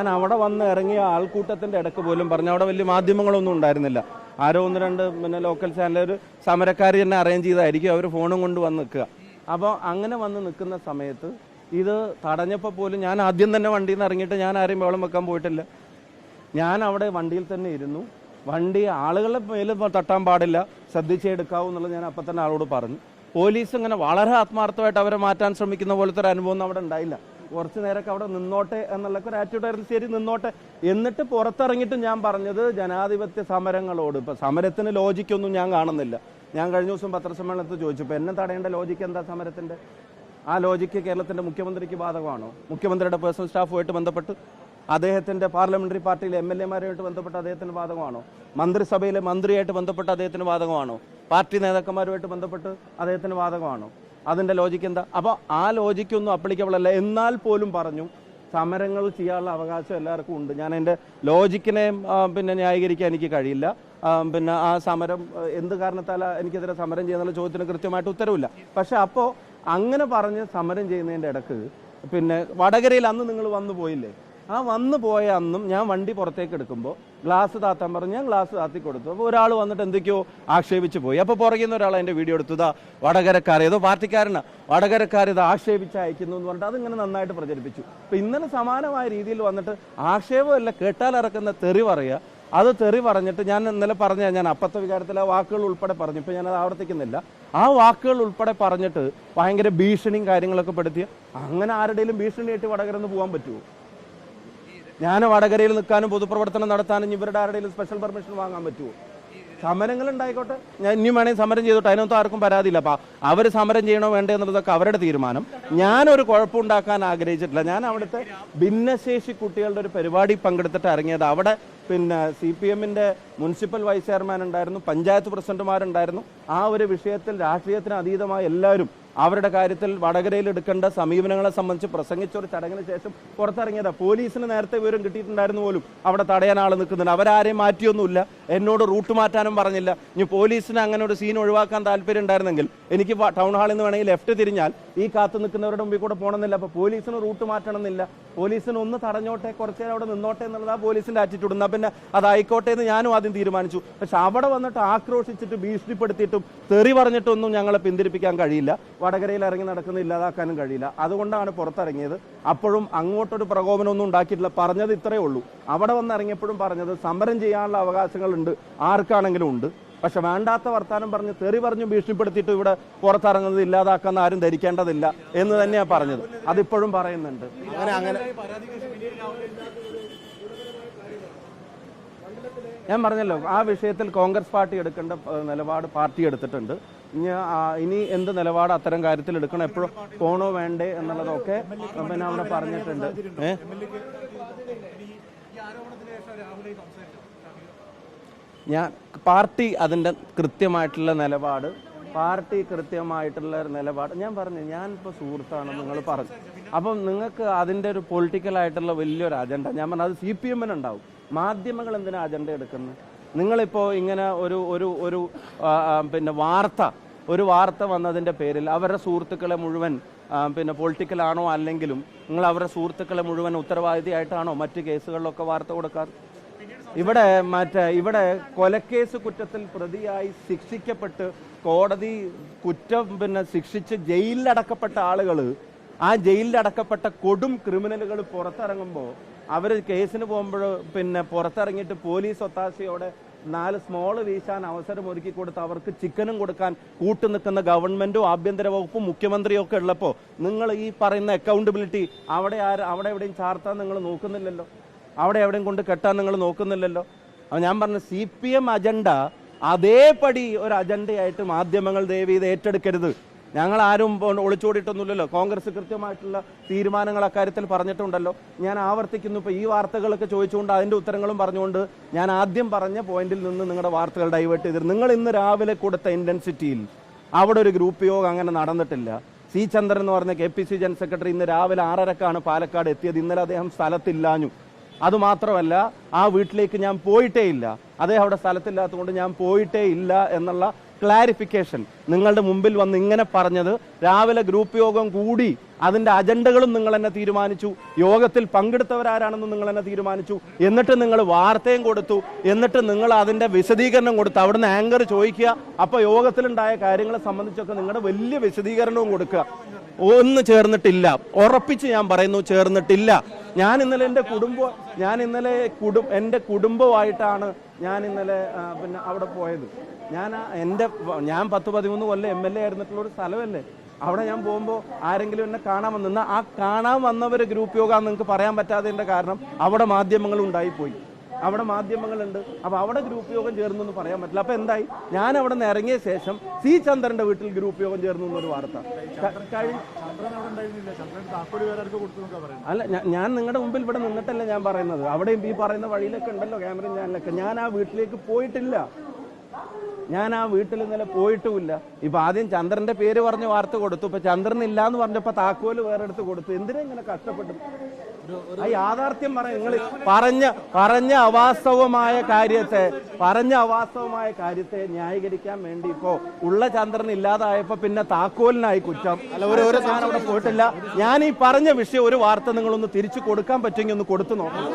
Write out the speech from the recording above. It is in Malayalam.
ഞാൻ അവിടെ വന്ന് ഇറങ്ങിയ ആൾക്കൂട്ടത്തിന്റെ ഇടയ്ക്ക് പോലും പറഞ്ഞു. അവിടെ വലിയ മാധ്യമങ്ങളൊന്നും ഉണ്ടായിരുന്നില്ല. ആരോ ഒന്ന് രണ്ട് പിന്നെ ലോക്കൽ ചാനൽ ഒരു സമരക്കാർ തന്നെ അറേഞ്ച് ചെയ്തായിരിക്കും അവർ ഫോണും കൊണ്ട് വന്ന് നിൽക്കുക. അപ്പോൾ അങ്ങനെ വന്ന് നിൽക്കുന്ന സമയത്ത് ഇത് തടഞ്ഞപ്പോൾ പോലും ഞാൻ ആദ്യം തന്നെ വണ്ടിയിൽ നിന്ന് ഇറങ്ങിയിട്ട് ഞാൻ ആരെയും വെള്ളം വെക്കാൻ പോയിട്ടില്ല. ഞാൻ അവിടെ വണ്ടിയിൽ തന്നെ ഇരുന്നു. വണ്ടി ആളുകളെ മേലും തട്ടാൻ പാടില്ല. ശ്രദ്ധിച്ചേ എടുക്കാവൂ എന്നുള്ളത് ഞാൻ അപ്പം തന്നെ ആളോട് പറഞ്ഞു. പോലീസ് ഇങ്ങനെ വളരെ ആത്മാർത്ഥമായിട്ട് അവരെ മാറ്റാൻ ശ്രമിക്കുന്ന പോലത്തെ ഒരു അനുഭവം അവിടെ ഉണ്ടായില്ല. കുറച്ച് നേരമൊക്കെ അവിടെ നിന്നോട്ടെ എന്നുള്ള ഒരു ആറ്റിറ്റ്യൂഡ് ആയിരുന്നു. ശരി നിന്നോട്ടെ. എന്നിട്ട് പുറത്തിറങ്ങിയിട്ട് ഞാൻ പറഞ്ഞത് ജനാധിപത്യ സമരങ്ങളോട്. ഇപ്പൊ സമരത്തിന് ലോജിക്കൊന്നും ഞാൻ കാണുന്നില്ല. ഞാൻ കഴിഞ്ഞ ദിവസം പത്രസമ്മേളനത്തിൽ ചോദിച്ചു ഇപ്പൊ എന്നെ തടയേണ്ട ലോജിക്ക് എന്താ സമരത്തിന്റെ? ആ ലോജിക്ക് കേരളത്തിന്റെ മുഖ്യമന്ത്രിക്ക് ബാധകമാണോ? മുഖ്യമന്ത്രിയുടെ പേഴ്സണൽ സ്റ്റാഫുമായിട്ട് ബന്ധപ്പെട്ട് അദ്ദേഹത്തിന്റെ പാർലമെന്ററി പാർട്ടിയിലെ എം എൽ എമാരുമായിട്ട് ബന്ധപ്പെട്ട് അദ്ദേഹത്തിന് ബാധകമാണോ? മന്ത്രിസഭയിലെ മന്ത്രിയായിട്ട് ബന്ധപ്പെട്ട് അദ്ദേഹത്തിന് ബാധകമാണോ? പാർട്ടി നേതാക്കന്മാരുമായിട്ട് ബന്ധപ്പെട്ട് അദ്ദേഹത്തിന് ബാധകമാണോ? അതിന്റെ ലോജിക്ക് എന്താ? അപ്പോൾ ആ ലോജിക്കൊന്നും അപ്ലിക്കബിൾ അല്ല. എന്നാൽ പോലും പറഞ്ഞു സമരങ്ങൾ ചെയ്യാനുള്ള അവകാശം എല്ലാവർക്കും ഉണ്ട്. ഞാൻ എന്റെ ലോജിക്കിനെ പിന്നെ ന്യായീകരിക്കാൻ എനിക്ക് കഴിയില്ല. പിന്നെ ആ സമരം എന്ത് കാരണത്താല എനിക്കെതിരെ സമരം ചെയ്യുന്നുള്ള ചോദ്യത്തിന് കൃത്യമായിട്ട് ഉത്തരവില്ല. പക്ഷെ അപ്പോൾ അങ്ങനെ പറഞ്ഞ് സമരം ചെയ്യുന്നതിന്റെ ഇടയ്ക്ക് പിന്നെ വടകരയിൽ അന്ന് നിങ്ങൾ വന്നു പോയില്ലേ? ആ വന്നു പോയ അന്നും ഞാൻ വണ്ടി പുറത്തേക്ക് എടുക്കുമ്പോൾ ഗ്ലാസ് താത്താൻ പറഞ്ഞു ഞാൻ ഗ്ലാസ് താത്തി കൊടുത്തു. അപ്പോൾ ഒരാൾ വന്നിട്ട് എന്തൊക്കെയോ ആക്ഷേപിച്ച് പോയി. അപ്പോൾ പുറകിൽ നിന്ന് ഒരാൾ എന്റെ വീഡിയോ എടുത്തു. ഇതാ വടകരക്കാർ ഏതോ പാർട്ടിക്കാരനാ. വടകരക്കാർ ഇത് ആക്ഷേപിച്ച് അയക്കുന്നു എന്ന് പറഞ്ഞിട്ട് അതിങ്ങനെ നന്നായിട്ട് പ്രചരിപ്പിച്ചു. അപ്പോൾ ഇന്നലെ സമാനമായ രീതിയിൽ വന്നിട്ട് ആക്ഷേപമല്ല കേട്ടാലിറക്കുന്ന തെറി പറയുക. അത് തെറി പറഞ്ഞിട്ട് ഞാൻ ഇന്നലെ പറഞ്ഞ ഞാൻ അപ്പത്തെ വികാരത്തിൽ ആ വാക്കുകൾ ഉൾപ്പെടെ പറഞ്ഞു. ഇപ്പം ഞാനത് ആവർത്തിക്കുന്നില്ല. ആ വാക്കുകൾ ഉൾപ്പെടെ പറഞ്ഞിട്ട് ഭയങ്കര ഭീഷണിയും കാര്യങ്ങളൊക്കെ പെടുത്തിയ അങ്ങനെ ആരുടെയും ഭീഷണിയായിട്ട് വടകരന്ന് പോകാൻ പറ്റുമോ ഞാൻ വടകരയിൽ നിൽക്കാനും പൊതുപ്രവർത്തനം നടത്താനും ഇവരുടെ ആരുടെയും സ്പെഷ്യൽ പെർമിഷൻ വാങ്ങാൻ പറ്റുമോ? സമരങ്ങൾ ഉണ്ടായിക്കോട്ടെ. ഞാൻ ഇനിയും വേണമെങ്കിൽ സമരം ചെയ്തോട്ടെ. അതിനൊന്നും ആർക്കും പരാതിയില്ല. അപ്പൊ അവർ സമരം ചെയ്യണോ വേണ്ടേ എന്നുള്ളതൊക്കെ അവരുടെ തീരുമാനം. ഞാനൊരു കുഴപ്പമുണ്ടാക്കാൻ ആഗ്രഹിച്ചിട്ടില്ല. ഞാൻ അവിടുത്തെ ഭിന്നശേഷി കുട്ടികളുടെ ഒരു പരിപാടി പങ്കെടുത്തിട്ട് ഇറങ്ങിയത് അവിടെ പിന്നെ സി പി എമ്മിന്റെ മുനിസിപ്പൽ വൈസ് ചെയർമാൻ ഉണ്ടായിരുന്നു പഞ്ചായത്ത് പ്രസിഡന്റുമാരുണ്ടായിരുന്നു. ആ ഒരു വിഷയത്തിൽ രാഷ്ട്രീയത്തിന് അതീതമായ എല്ലാവരും അവരുടെ കാര്യത്തിൽ വടകരയിൽ എടുക്കേണ്ട സമീപനങ്ങളെ സംബന്ധിച്ച് പ്രസംഗിച്ച ഒരു ചടങ്ങിന് ശേഷം പുറത്തിറങ്ങിയതാ. പോലീസിന് നേരത്തെ വിവരം കിട്ടിയിട്ടുണ്ടായിരുന്നു പോലും. അവിടെ തടയാൻ ആൾ നിൽക്കുന്നുണ്ട്. അവരാരെയും മാറ്റിയൊന്നുമില്ല. എന്നോട് റൂട്ട് മാറ്റാനും പറഞ്ഞില്ല. ഇനി പോലീസിന് അങ്ങനെ ഒരു സീൻ ഒഴിവാക്കാൻ താല്പര്യം ഉണ്ടായിരുന്നെങ്കിൽ എനിക്ക് ടൗൺ ഹാളിൽ നിന്ന് വേണമെങ്കിൽ ലെഫ്റ്റ് തിരിഞ്ഞാൽ ഈ കാത്തു നിൽക്കുന്നവരുടെ മുമ്പിൽ കൂടെ പോകണമെന്നില്ല. അപ്പോൾ പോലീസിന് റൂട്ട് മാറ്റണമെന്നില്ല. പോലീസിന് ഒന്ന് തടഞ്ഞോട്ടെ കുറച്ച് നേരം അവിടെ നിന്നോട്ടെ എന്നുള്ളത് ആ പോലീസിന്റെ ആറ്റിറ്റ്യൂഡ് എന്നാൽ പിന്നെ അതായിക്കോട്ടെ എന്ന് ഞാനും ആദ്യം തീരുമാനിച്ചു. പക്ഷെ അവിടെ വന്നിട്ട് ആക്രോശിച്ചിട്ട് ഭീഷണിപ്പെടുത്തിയിട്ടും തെറി പറഞ്ഞിട്ടൊന്നും ഞങ്ങളെ പിന്തിരിപ്പിക്കാൻ കഴിയില്ല. വടകരയിൽ ഇറങ്ങി നടക്കുന്ന ഇല്ലാതാക്കാനും കഴിയില്ല. അതുകൊണ്ടാണ് പുറത്തിറങ്ങിയത്. അപ്പോഴും അങ്ങോട്ടൊരു പ്രകോപനമൊന്നും ഉണ്ടാക്കിയിട്ടില്ല. പറഞ്ഞത് ഇത്രയേ ഉള്ളൂ. അവിടെ വന്നിറങ്ങിയപ്പോഴും പറഞ്ഞത് സമരം ചെയ്യാനുള്ള അവകാശങ്ങളുണ്ട്. ആർക്കാണെങ്കിലും ഉണ്ട്. പക്ഷെ വേണ്ടാത്ത വർത്താനം പറഞ്ഞ് തെറി പറഞ്ഞു ഭീഷണിപ്പെടുത്തിയിട്ട് ഇവിടെ പുറത്തിറങ്ങുന്നത് ഇല്ലാതാക്കുന്ന ആരും ധരിക്കേണ്ടതില്ല എന്ന് തന്നെയാണ് പറഞ്ഞത്. അതിപ്പോഴും പറയുന്നുണ്ട്. അങ്ങനെ അങ്ങനെ. ഞാൻ പറഞ്ഞല്ലോ ആ വിഷയത്തിൽ കോൺഗ്രസ് പാർട്ടി എടുക്കേണ്ട നിലപാട് പാർട്ടി എടുത്തിട്ടുണ്ട്. ഇനി എന്ത് നിലപാട് അത്തരം കാര്യത്തിൽ എടുക്കണം എപ്പോഴും പോണോ വേണ്ടേ എന്നുള്ളതൊക്കെ പിന്നെ അവിടെ പറഞ്ഞിട്ടുണ്ട് ഏഹ് ഞാൻ പാർട്ടി അതിന്റെ കൃത്യമായിട്ടുള്ള നിലപാട് പാർട്ടി കൃത്യമായിട്ടുള്ള നിലപാട്. ഞാൻ പറഞ്ഞു ഞാനിപ്പോൾ സുഹൃത്താണ് നിങ്ങൾ പറഞ്ഞു. അപ്പം നിങ്ങൾക്ക് അതിന്റെ ഒരു പൊളിറ്റിക്കൽ ആയിട്ടുള്ള വലിയൊരു അജണ്ട ഞാൻ പറഞ്ഞു അത് സി പി എമ്മിനുണ്ടാവും മാധ്യമങ്ങൾ എന്തിനാ അജണ്ട എടുക്കുന്നത്? നിങ്ങളിപ്പോൾ ഇങ്ങനെ ഒരു ഒരു ഒരു പിന്നെ വാർത്ത ഒരു വാർത്ത വന്നതിന്റെ പേരിൽ അവരുടെ സുഹൃത്തുക്കളെ മുഴുവൻ പിന്നെ പൊളിറ്റിക്കലാണോ അല്ലെങ്കിലും നിങ്ങൾ അവരുടെ സുഹൃത്തുക്കളെ മുഴുവൻ ഉത്തരവാദിത്തമായിട്ടാണോ മറ്റ് കേസുകളിലൊക്കെ വാർത്ത കൊടുക്കാറ്? ഇവിടെ മറ്റേ ഇവിടെ കൊലക്കേസ് കുറ്റത്തിൽ പ്രതിയായി ശിക്ഷിക്കപ്പെട്ട് കോടതി കുറ്റം പിന്നെ ശിക്ഷിച്ച് ജയിലിലടക്കപ്പെട്ട ആളുകൾ ആ ജയിലിലടക്കപ്പെട്ട കൊടും ക്രിമിനലുകൾ പുറത്തിറങ്ങുമ്പോൾ അവർ കേസിന് പോകുമ്പോൾ പിന്നെ പുറത്തിറങ്ങിയിട്ട് പോലീസ് ഒത്താശയോടെ നാല് സ്മോൾ വീശാൻ അവസരം ഒരുക്കി കൊടുത്ത് അവർക്ക് ചിക്കനും കൊടുക്കാൻ കൂട്ടു നിൽക്കുന്ന ഗവൺമെന്റും ആഭ്യന്തര വകുപ്പും മുഖ്യമന്ത്രിയും ഒക്കെ ഉള്ളപ്പോൾ നിങ്ങൾ ഈ പറയുന്ന അക്കൗണ്ടബിലിറ്റി അവിടെ ആര് അവിടെ എവിടെയും ചാർത്താൻ നിങ്ങൾ നോക്കുന്നില്ലല്ലോ. അവിടെ എവിടെയും കൊണ്ട് കെട്ടാൻ നിങ്ങൾ നോക്കുന്നില്ലല്ലോ. അപ്പം ഞാൻ പറഞ്ഞു സി പി എം അജണ്ട അതേപടി ഒരു അജണ്ടയായിട്ട് മാധ്യമങ്ങൾ ദയവ് ഇത് ഏറ്റെടുക്കരുത്. ഞങ്ങൾ ആരും ഒളിച്ചോടിയിട്ടൊന്നുമില്ലല്ലോ. കോൺഗ്രസ് കൃത്യമായിട്ടുള്ള തീരുമാനങ്ങൾ അക്കാര്യത്തിൽ പറഞ്ഞിട്ടുണ്ടല്ലോ. ഞാൻ ആവർത്തിക്കുന്നു ഇപ്പോൾ ഈ വാർത്തകളൊക്കെ ചോദിച്ചുകൊണ്ട് അതിന്റെ ഉത്തരങ്ങളും പറഞ്ഞുകൊണ്ട് ഞാൻ ആദ്യം പറഞ്ഞ പോയിന്റിൽ നിന്ന് നിങ്ങളുടെ വാർത്തകൾ ഡൈവേർട്ട് ചെയ്തിരുന്നു. നിങ്ങൾ ഇന്ന് രാവിലെ കൊടുത്ത ഇന്റൻസിറ്റിയിൽ അവിടെ ഒരു ഗ്രൂപ്പ് യോഗം അങ്ങനെ നടന്നിട്ടില്ല. സി ചന്ദ്രൻ എന്ന് പറഞ്ഞ K P C general secretary ഇന്ന് രാവിലെ ആറരക്കാണ് പാലക്കാട് എത്തിയത്. ഇന്നലെ അദ്ദേഹം സ്ഥലത്തില്ലാഞ്ഞു. അതുമാത്രമല്ല ആ വീട്ടിലേക്ക് ഞാൻ പോയിട്ടേ ഇല്ല അദ്ദേഹം അവിടെ സ്ഥലത്തില്ലാത്തതുകൊണ്ട് ഞാൻ പോയിട്ടേ ഇല്ല എന്നുള്ള ക്ലാരിഫിക്കേഷൻ നിങ്ങളുടെ മുമ്പിൽ വന്ന് ഇങ്ങനെ പറഞ്ഞത് രാവിലെ ഗ്രൂപ്പ് യോഗം കൂടി അതിന്റെ അജണ്ടകളും നിങ്ങൾ എന്നെ തീരുമാനിച്ചു. യോഗത്തിൽ പങ്കെടുത്തവരാരാണെന്ന് നിങ്ങൾ എന്നെ തീരുമാനിച്ചു. എന്നിട്ട് നിങ്ങൾ വാർത്തയും കൊടുത്തു. എന്നിട്ട് നിങ്ങൾ അതിന്റെ വിശദീകരണം കൊടുത്തു. അവിടുന്ന് ആങ്കർ ചോദിക്കുക. അപ്പോൾ യോഗത്തിലുണ്ടായ കാര്യങ്ങളെ സംബന്ധിച്ചൊക്കെ നിങ്ങളുടെ വലിയ വിശദീകരണവും കൊടുക്കുക. ഒന്ന് ചേർന്നിട്ടില്ല. ഉറപ്പിച്ച് ഞാൻ പറയുന്നു ചേർന്നിട്ടില്ല. ഞാൻ ഇന്നലെ എന്റെ കുടുംബ ഞാൻ ഇന്നലെ കുടും എന്റെ കുടുംബമായിട്ടാണ് ഞാൻ ഇന്നലെ പിന്നെ അവിടെ പോയത്. ഞാൻ എന്റെ ഞാൻ പത്ത് പതിമൂന്ന് കൊല്ലം എം എൽ എ ആയിരുന്നിട്ടുള്ള ഒരു സ്ഥലമല്ലേ? അവിടെ ഞാൻ പോകുമ്പോൾ ആരെങ്കിലും എന്നെ കാണാൻ വന്നിരുന്ന ആ കാണാൻ വന്നവരെ ഗ്രൂപ്പ് യോഗ നിങ്ങൾക്ക് പറയാൻ പറ്റാത്തതിന്റെ കാരണം അവിടെ മാധ്യമങ്ങൾ ഉണ്ടായിപ്പോയി. അവിടെ മാധ്യമങ്ങളുണ്ട്. അപ്പൊ അവിടെ ഗ്രൂപ്പ് യോഗം ചേർന്നു എന്ന് പറയാൻ പറ്റില്ല. അപ്പൊ എന്തായി? ഞാൻ അവിടെ നിന്ന് ഇറങ്ങിയ ശേഷം സി ചന്ദ്രന്റെ വീട്ടിൽ ഗ്രൂപ്പ് യോഗം ചേർന്നു എന്നൊരു വാർത്ത. അല്ല ഞാൻ നിങ്ങളുടെ മുമ്പിൽ ഇവിടെ നിന്നിട്ടല്ല ഞാൻ പറയുന്നത്. അവിടെയും ഈ പറയുന്ന വഴിയിലൊക്കെ ഉണ്ടല്ലോ ക്യാമറ ചാനലൊക്കെ. ഞാൻ ആ വീട്ടിലേക്ക് പോയിട്ടില്ല. ഞാൻ ആ വീട്ടിൽ ഇന്നലെ പോയിട്ടുമില്ല. ഇപ്പൊ ആദ്യം ചന്ദ്രന്റെ പേര് പറഞ്ഞ് വാർത്ത കൊടുത്തു. ഇപ്പൊ ചന്ദ്രൻ ഇല്ല എന്ന് പറഞ്ഞപ്പോ താക്കോൽ വേറെ എടുത്ത് കൊടുത്തു. എന്തിനാ ഇങ്ങനെ കഷ്ടപ്പെട്ടു ആ യാഥാർത്ഥ്യം പറ. നിങ്ങൾ പറഞ്ഞ പറഞ്ഞ അവാസ്തവമായ കാര്യത്തെ പറഞ്ഞ അവാസ്തവമായ കാര്യത്തെ ന്യായീകരിക്കാൻ വേണ്ടി ഇപ്പോ ഉള്ള ചന്ദ്രൻ ഇല്ലാതായപ്പോ പിന്നെ താക്കോലിനായി കുറ്റം. അല്ല ഒരു ഒരു സാധനം അവിടെ പോയിട്ടില്ല. ഞാൻ ഈ പറഞ്ഞ വിഷയം ഒരു വാർത്ത നിങ്ങളൊന്ന് തിരിച്ചു കൊടുക്കാൻ പറ്റുമെങ്കിൽ ഒന്ന് കൊടുത്തു നോക്കണം.